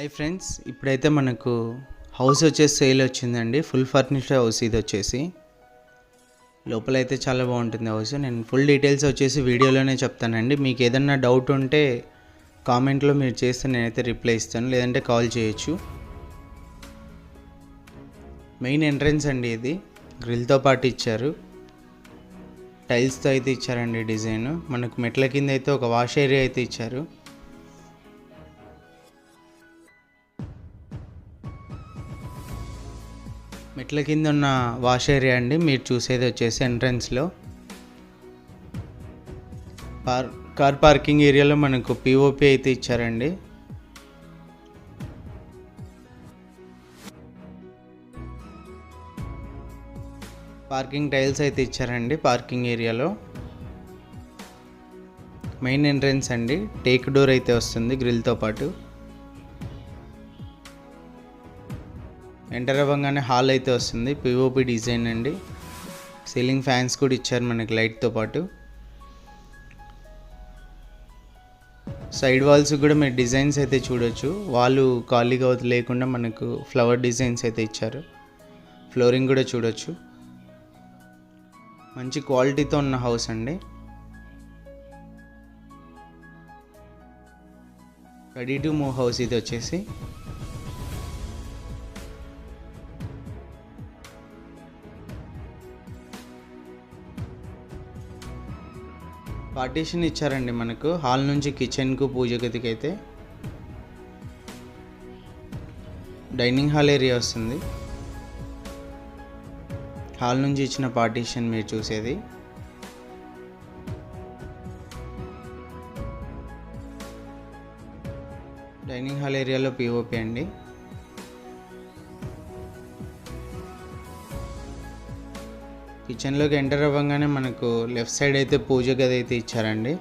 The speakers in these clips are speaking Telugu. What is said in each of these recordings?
హాయ్ ఫ్రెండ్స్ ఇప్పుడైతే మనకు హౌస్ వచ్చేసి సేల్ వచ్చిందండి. ఫుల్ ఫర్నిష్డ్ హౌస్ ఇది వచ్చేసి. లోపల అయితే చాలా బాగుంటుంది హౌస్ నేను ఫుల్ డీటెయిల్స్ వచ్చేసి వీడియోలోనే చెప్తానండి. మీకు ఏదన్నా డౌట్ ఉంటే కామెంట్లో మీరు చేస్తే నేనైతే రిప్లై ఇస్తాను. లేదంటే కాల్ చేయొచ్చు. మెయిన్ ఎంట్రన్స్ అండి ఇది. గ్రిల్తో పాటు ఇచ్చారు. టైల్స్తో అయితే ఇచ్చారండి డిజైన్ మనకు మెట్ల కింద అయితే ఒక వాష్ ఏరియా అయితే ఇచ్చారు. మెట్ల కింద ఉన్న వాష్ ఏరియా అండి. మీరు చూసేది వచ్చేసి ఎంట్రన్స్లో. పార్ కార్ పార్కింగ్ ఏరియాలో మనకు పిఓపి అయితే ఇచ్చారండి. పార్కింగ్ టైల్స్ అయితే ఇచ్చారండి పార్కింగ్ ఏరియాలో. మెయిన్ ఎంట్రన్స్ అండి. టేక్ డోర్ అయితే వస్తుంది గ్రిల్తో పాటు. ఎంటర్ అవ్వగానే హాల్ అయితే వస్తుంది. పిఓపి డిజైన్ అండి. సీలింగ్ ఫ్యాన్స్ కూడా ఇచ్చారు మనకి లైట్తో పాటు. సైడ్ వాల్స్ కూడా మీరు డిజైన్స్ అయితే చూడొచ్చు. వాళ్ళు ఖాళీగా లేకుండా మనకు ఫ్లవర్ డిజైన్స్ అయితే ఇచ్చారు. ఫ్లోరింగ్ కూడా చూడొచ్చు. మంచి క్వాలిటీతో ఉన్న హౌస్ అండి. రెడీ టు మూవ్ హౌస్ ఇది వచ్చేసి. పార్టీషన్ ఇచ్చారండి మనకు. హాల్ నుంచి కిచెన్కు పూజ గదికి అయితే డైనింగ్ హాల్ ఏరియా వస్తుంది. హాల్ నుంచి ఇచ్చిన పార్టీషన్ మీరు చూసేది. డైనింగ్ హాల్ ఏరియాలో పిఓపి అండి. కిచెన్లోకి ఎంటర్ అవ్వగానే మనకు లెఫ్ట్ సైడ్ అయితే పూజ గది అయితే ఇచ్చారండి.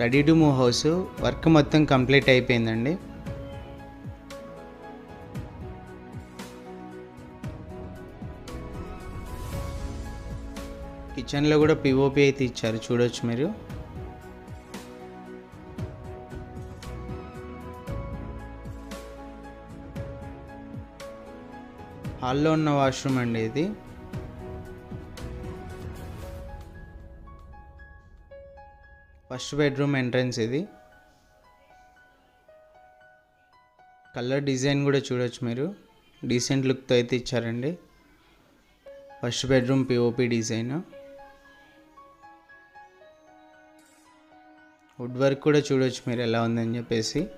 Ready to move house work మొత్తం కంప్లీట్ అయిపోయిందండి. కిచెన్లో కూడా పిఓపి అయితే ఇచ్చారు చూడొచ్చు మీరు. హాల్లో ఉన్న వాష్రూమ్ అండి ఇది. ఫస్ట్ బెడ్రూమ్ ఎంట్రన్స్ ఇది. కలర్ డిజైన్ కూడా చూడొచ్చు మీరు. డీసెంట్ లుక్తో అయితే ఇచ్చారండి. First bedroom POP design. Wood work కూడా చూడొచ్చు మీరు ఎలా ఉందని చెప్పేసి.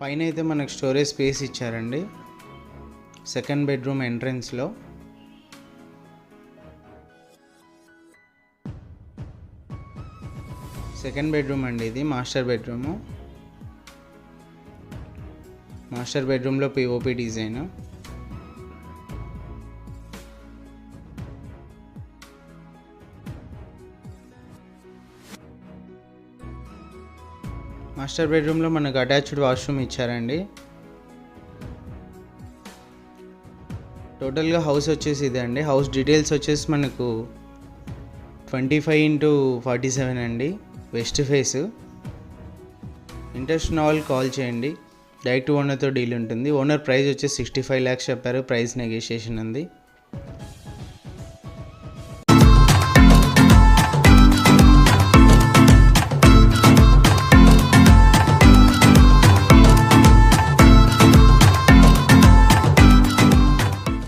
పైన అయితే మనకు స్టోరేజ్ స్పేస్ ఇచ్చారండి. సెకండ్ బెడ్రూమ్ ఎంట్రన్స్లో. సెకండ్ బెడ్రూమ్ అండి ఇది మాస్టర్ బెడ్రూము. మాస్టర్ బెడ్రూమ్లో పిఓపి డిజైన్. మాస్టర్ బెడ్రూమ్లో మనకు అటాచ్డ్ వాష్రూమ్ ఇచ్చారండి. టోటల్గా హౌస్ వచ్చేసి ఇదే అండి. హౌస్ డీటెయిల్స్ వచ్చేసి మనకు twenty five into forty seven అండి. వెస్ట్ ఫేస్ ఇంట్రెస్ట్ ఉన్న వాళ్ళు కాల్ చేయండి. డైరెక్ట్ ఓనర్తో డీల్ ఉంటుంది. ఓనర్ ప్రైస్ వచ్చేసి సిక్స్టీ ఫైవ్ ల్యాక్స్ చెప్పారు. ప్రైస్ నెగోషియేషన్ ఉంది.